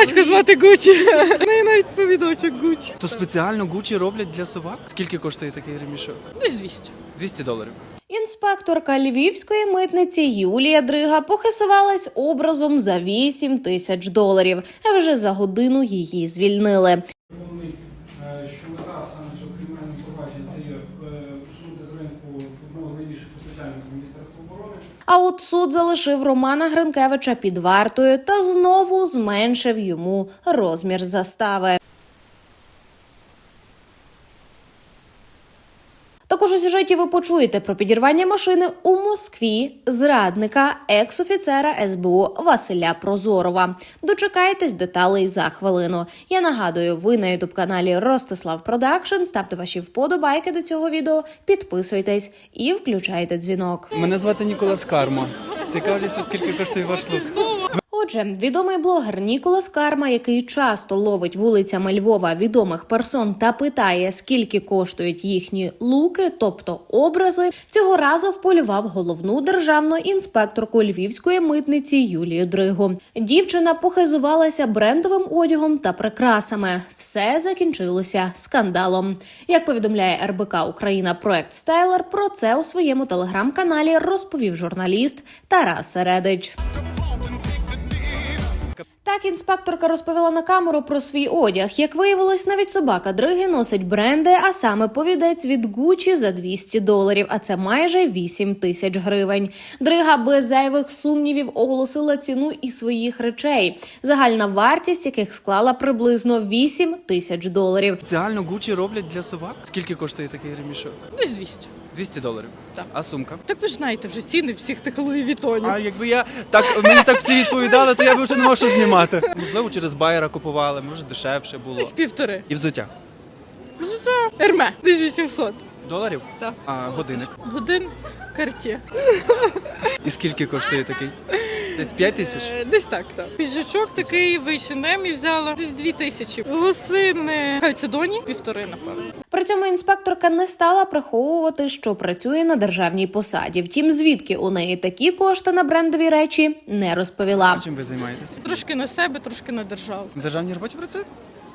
Собачку звати Гучі. З неї навіть повідочок Гучі. То спеціально Гучі роблять для собак? Скільки коштує такий ремішок? Десь 200. 200 доларів. Інспекторка львівської митниці Юлія Дрига похисувалась образом за 8 тисяч доларів. А вже за годину її звільнили. Головний, е, що мета саме цього кримінального провадження це є е, усунути з ринку одного з найбільших постачальників Міністерства оборони. А от суд залишив Романа Гринкевича під вартою та знову зменшив йому розмір застави. Також у сюжеті ви почуєте про підірвання машини у Москві зрадника екс-офіцера СБУ Василя Прозорова. Дочекайтесь деталей за хвилину. Я нагадую, ви на ютуб каналі Ростислав Продакшн. Ставте ваші вподобайки до цього відео, підписуйтесь і включайте дзвінок. Мене звати Ніколас Карма. Цікавлюся, скільки коштує ваш лук. Отже, відомий блогер Ніколас Карма, який часто ловить вулицями Львова відомих персон та питає, скільки коштують їхні луки, тобто образи, цього разу вполював головну державну інспекторку львівської митниці Юлію Дригу. Дівчина похизувалася брендовим одягом та прикрасами. Все закінчилося скандалом. Як повідомляє РБК Україна проект Стайлер, про це у своєму телеграм-каналі розповів журналіст Тарас Середич. up Так інспекторка розповіла на камеру про свій одяг. Як виявилось, навіть собака Дриги носить бренди, а саме повідець від Гучі за 200 доларів, а це майже 8 тисяч гривень. Дрига без зайвих сумнівів оголосила ціну і своїх речей, загальна вартість яких склала приблизно 8 тисяч доларів. Спеціально Гучі роблять для собак? Скільки коштує такий ремішок? Десь 200. 200 доларів. Так. А сумка? Так ви ж знаєте вже ціни всіх тих Луї Вітонів. А якби я так мені так всі відповідали, то я б вже не мав що знімати. Можливо, через байера купували, може дешевше було. Десь півтори. І взуття. Взуття. Ерме. Десь 800. Доларів? Так. А годинник. Годин карті. І скільки коштує такий? Десь 5 тисяч? Е, Десь так, так. Піджачок такий в H&M взяла. Десь 2 тисячі. Лосини. Кальцедоні. Півтори, напевно. При цьому інспекторка не стала приховувати, що працює на державній посаді. Втім, звідки у неї такі кошти на брендові речі, не розповіла. А чим ви займаєтесь? Трошки на себе, трошки на державу. На державній роботі працюєте?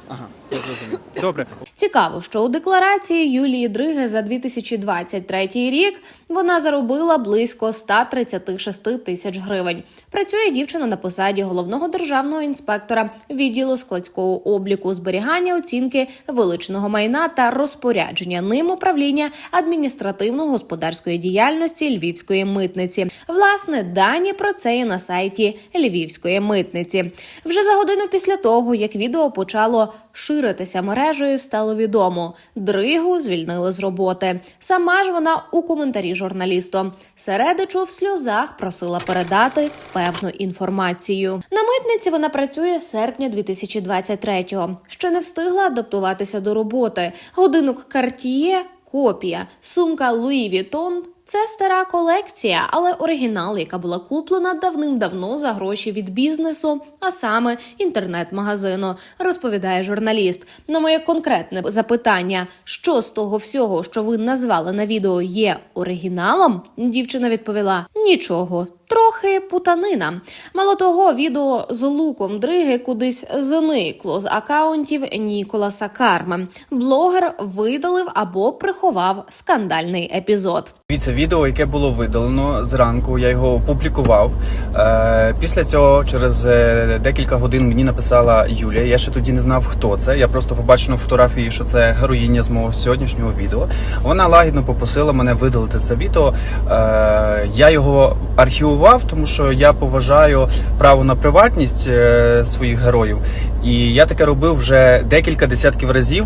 Ага, я зрозумів. Добре. Цікаво, що у декларації Юлії Дриги за 2023 рік вона заробила близько 136 тисяч гривень. Працює дівчина на посаді головного державного інспектора відділу складського обліку, зберігання оцінки величного майна та розпорядження ним управління адміністративно-господарської діяльності Львівської митниці. Власне, дані про це є на сайті Львівської митниці. Вже за годину після того, як відео почало ширитися мережею, стало відомо. Дригу звільнили з роботи. Сама ж вона у коментарі журналісту Середичу в сльозах просила передати певну інформацію. На митниці вона працює з серпня 2023-го. Ще не встигла адаптуватися до роботи. Годинок Cartier – копія, сумка Louis Vuitton – це стара колекція, але оригінал, яка була куплена давним-давно за гроші від бізнесу, а саме інтернет-магазину, розповідає журналіст. На моє конкретне запитання, що з того всього, що ви назвали на відео, є оригіналом, дівчина відповіла: нічого. Трохи путанина. Мало того, відео з луком Дриги кудись зникло з акаунтів Ніколаса Карми. Блогер видалив або приховав скандальний епізод. Дивіться відео, яке було видалено зранку. Я його опублікував. Е, після цього, через е, декілька годин, мені написала Юлія. Я ще тоді не знав, хто це. Я просто побачив на фотографії, що це героїня з мого сьогоднішнього відео. Вона лагідно попросила мене видалити це відео. Е, я його архівував, тому що я поважаю право на приватність е, своїх героїв. І я таке робив вже декілька десятків разів.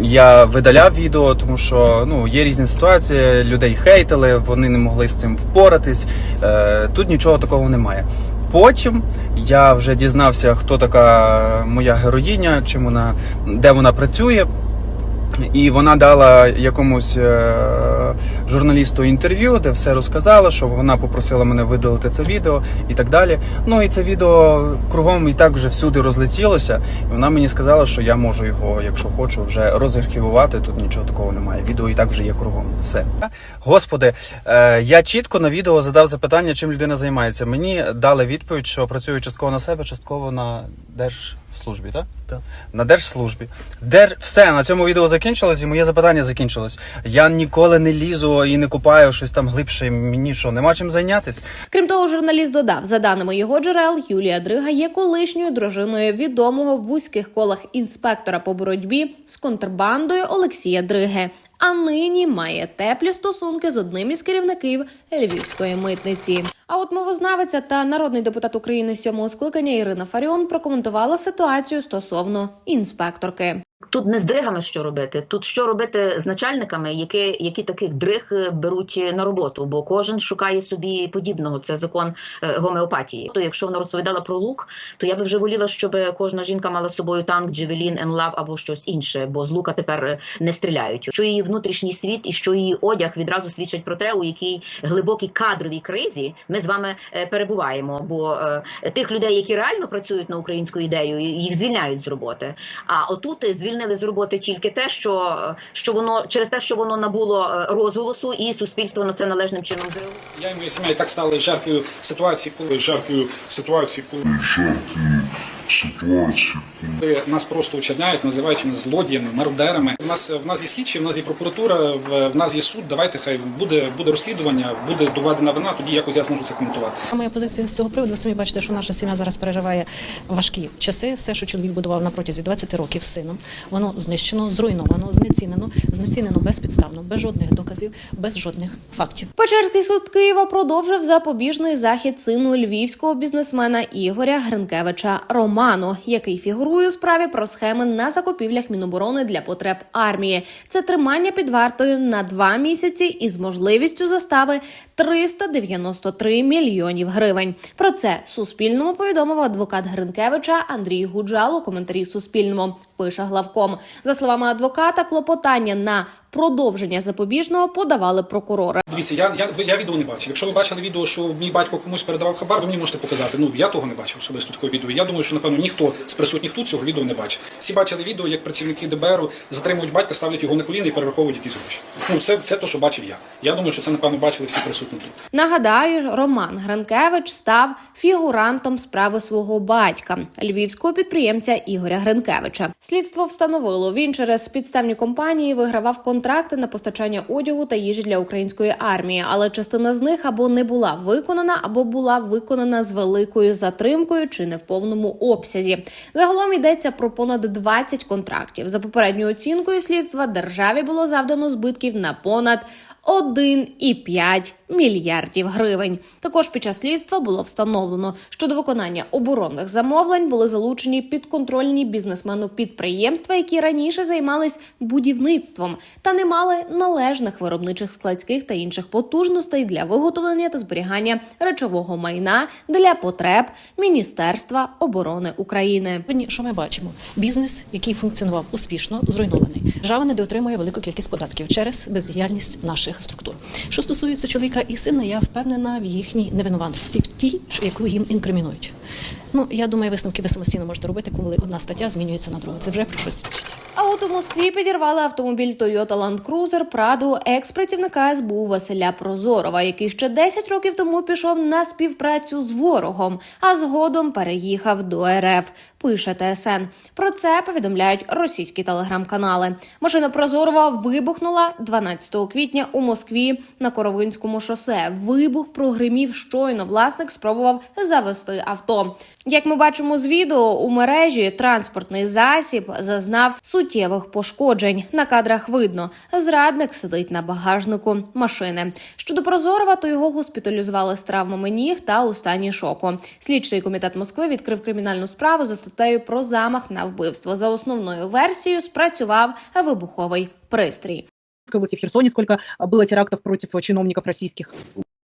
Я видаляв відео, тому що ну є різні ситуації. Людей хейтили, вони не могли з цим впоратись. Е, тут нічого такого немає. Потім я вже дізнався, хто така моя героїня, чим вона де вона працює. І вона дала якомусь е, журналісту інтерв'ю, де все розказала, що вона попросила мене видалити це відео і так далі. Ну і це відео кругом і так вже всюди розлетілося. І вона мені сказала, що я можу його, якщо хочу, вже розархівувати. Тут нічого такого немає. Відео і так вже є кругом. Все. Господи, е, я чітко на відео задав запитання, чим людина займається. Мені дали відповідь, що працюю частково на себе, частково на держслужбі, так? Так. На держслужбі. Держ... Все, на цьому відео закінчилось, і моє запитання закінчилось. Я ніколи не лізу і не купаю щось там глибше. Мені що, нема чим зайнятися? Крім того, журналіст додав, за даними його джерел, Юлія Дрига є колишньою дружиною відомого в вузьких колах інспектора по боротьбі з контрабандою Олексія Дриги. А нині має теплі стосунки з одним із керівників львівської митниці. А от мовознавиця та народний депутат України сьомого скликання Ірина Фаріон прокоментувала ситуацію стосовно інспекторки. Тут не з дригами що робити. Тут що робити з начальниками, які, які таких дриг е, беруть на роботу, бо кожен шукає собі подібного. Це закон е, гомеопатії. То якщо вона розповідала про лук, то я би вже воліла, щоб кожна жінка мала з собою танк, джевелін, енлав або щось інше, бо з лука тепер е, не стріляють. Що її внутрішній світ і що її одяг відразу свідчать про те, у якій глибокій кадровій кризі ми з вами е, перебуваємо. Бо е, тих людей, які реально працюють на українську ідею, їх звільняють з роботи. А отут е, звільнили з роботи тільки те, що, що воно через те, що воно набуло е, розголосу, і суспільство на це належним чином зреагувало. Я і моя сім'я і так стали жертвою ситуації, коли жертвою ситуації, коли Коли нас просто очерняють, називаючи нас злодіями, мародерами. У нас в нас є слідчі, в нас є прокуратура, в, в нас є суд. Давайте хай буде буде розслідування, буде доведена вина. Тоді якось я зможу це коментувати. Моя позиція з цього приводу ви самі бачите, що наша сім'я зараз переживає важкі часи. Все, що чоловік будував на протязі 20 років сином, воно знищено, зруйновано, знецінено, знецінено безпідставно, без жодних доказів, без жодних фактів. Печерський суд Києва продовжив запобіжний захід сину львівського бізнесмена Ігоря Гринкевича Роману, який фігурує у справі про схеми на закупівлях Міноборони для потреб армії. Це тримання під вартою на два місяці із можливістю застави 393 мільйонів гривень. Про це Суспільному повідомив адвокат Гринкевича Андрій Гуджал у коментарі Суспільному. Пише главком. За словами адвоката, клопотання на продовження запобіжного подавали прокурори. Дивіться, я, я, я відео не бачив. Якщо ви бачили відео, що мій батько комусь передавав хабар, ви мені можете показати. Ну я того не бачив особисто такого відео. Я думаю, що напевно ніхто з присутніх тут цього відео не бачив. Всі бачили відео, як працівники ДБРу затримують батька, ставлять його на коліна і перераховують якісь гроші. Ну це, це те, що бачив я. Я думаю, що це напевно бачили всі присутні тут. Нагадаю, Роман Гринкевич став фігурантом справи свого батька, львівського підприємця Ігоря Гринкевича. Слідство встановило, він через підставні компанії вигравав контракти на постачання одягу та їжі для української армії, але частина з них або не була виконана, або була виконана з великою затримкою чи не в повному обсязі. Загалом йдеться про понад 20 контрактів. За попередньою оцінкою слідства державі було завдано збитків на понад 1,5 мільярдів гривень. Також під час слідства було встановлено, що до виконання оборонних замовлень були залучені підконтрольні бізнесмену підприємства, які раніше займались будівництвом та не мали належних виробничих складських та інших потужностей для виготовлення та зберігання речового майна для потреб Міністерства оборони України. Що ми бачимо? Бізнес, який функціонував успішно, зруйнований. Держава недоотримує велику кількість податків через бездіяльність наших структур. Що стосується чоловіка і сина, я впевнена в їхній невинуватості, в тій, яку їм інкримінують. Ну я думаю, висновки ви самостійно можете робити, коли одна стаття змінюється на другу. Це вже про щось от у Москві підірвали автомобіль Toyota Land Cruiser Prado екс-працівника СБУ Василя Прозорова, який ще 10 років тому пішов на співпрацю з ворогом, а згодом переїхав до РФ. Пише ТСН. Про це повідомляють російські телеграм-канали. Машина Прозорова вибухнула 12 квітня у Москві на Коровинському шосе. Вибух прогримів щойно. Власник спробував завести авто. Як ми бачимо з відео, у мережі транспортний засіб зазнав суттєвих пошкоджень. На кадрах видно, зрадник сидить на багажнику машини. Щодо Прозорова, то його госпіталізували з травмами ніг та у стані шоку. Слідчий комітет Москви відкрив кримінальну справу за статтею про замах на вбивство. За основною версією спрацював вибуховий пристрій. Области, в Херсоне, сколько было терактов против чиновников российских.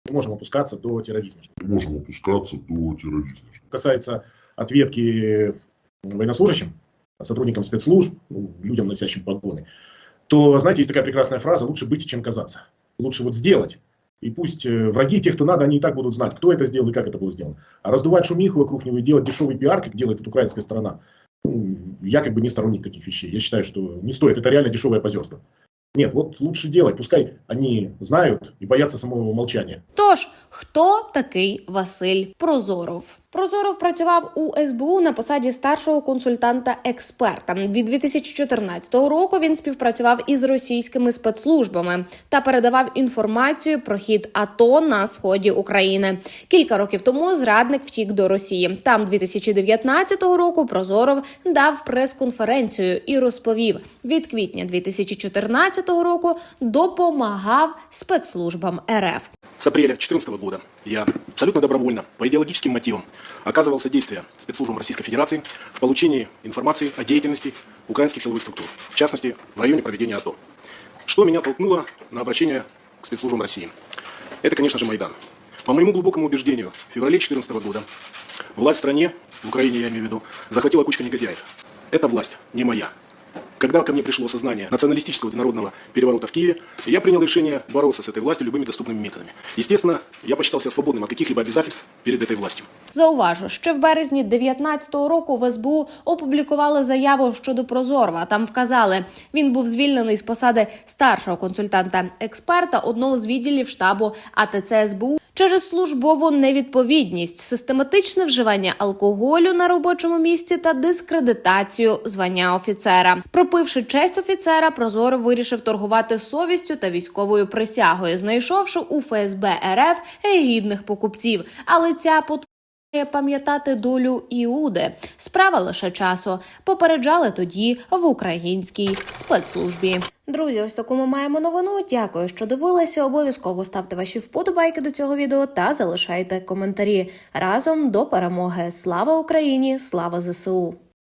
не можем опускаться до терроризма. не можем опускаться до терроризма. Касается ответки военнослужащим, сотрудникам спецслужб, ну, людям, носящим погоны, то, знаете, есть такая прекрасная фраза «лучше быть, чем казаться». Лучше вот сделать. И пусть э, враги, те, кто надо, они и так будут знать, кто это сделал и как это было сделано. А раздувать шумиху вокруг него и делать дешевый пиар, как делает эта украинская сторона, ну, я как бы не сторонник таких вещей. Я считаю, что не стоит. Это реально дешевое позерство. Нет, вот лучше делать. Пускай они знают и боятся самого молчания. Тож, хто такий Василь Прозоров? Прозоров працював у СБУ на посаді старшого консультанта-експерта. Від 2014 року він співпрацював із російськими спецслужбами та передавав інформацію про хід АТО на сході України. Кілька років тому зрадник втік до Росії. Там 2019 року Прозоров дав прес-конференцію і розповів: від квітня 2014 року допомагав спецслужбам РФ. С апреля 2014 года я абсолютно добровольно, по идеологическим мотивам, оказывал содействие спецслужбам Российской Федерации в получении информации о деятельности украинских силовых структур, в частности, в районе проведения АТО. Что меня толкнуло на обращение к спецслужбам России? Это, конечно же, Майдан. По моему глубокому убеждению, в феврале 2014 года власть в стране, в Украине я имею в виду, захватила кучка негодяев. Эта власть не моя. Когда ко мне пришло сознание националистического и народного переворота в Киеве, я принял решение бороться с этой властью любыми доступными методами. Естественно, я посчитал себя свободным от каких-либо обязательств перед этой властью. Зауважу, ще в березні 19-го року в СБУ опублікували заяву щодо Прозорова. Там вказали, він був звільнений з посади старшого консультанта-експерта одного з відділів штабу АТЦ СБУ через службову невідповідність, систематичне вживання алкоголю на робочому місці та дискредитацію звання офіцера. Пропивши честь офіцера, Прозоро вирішив торгувати совістю та військовою присягою, знайшовши у ФСБ РФ гідних покупців. Але ця пам'ятати долю Іуди. Справа лише часу. Попереджали тоді в українській спецслужбі. Друзі, ось таку ми маємо новину. Дякую, що дивилися. Обов'язково ставте ваші вподобайки до цього відео та залишайте коментарі. Разом до перемоги. Слава Україні! Слава ЗСУ!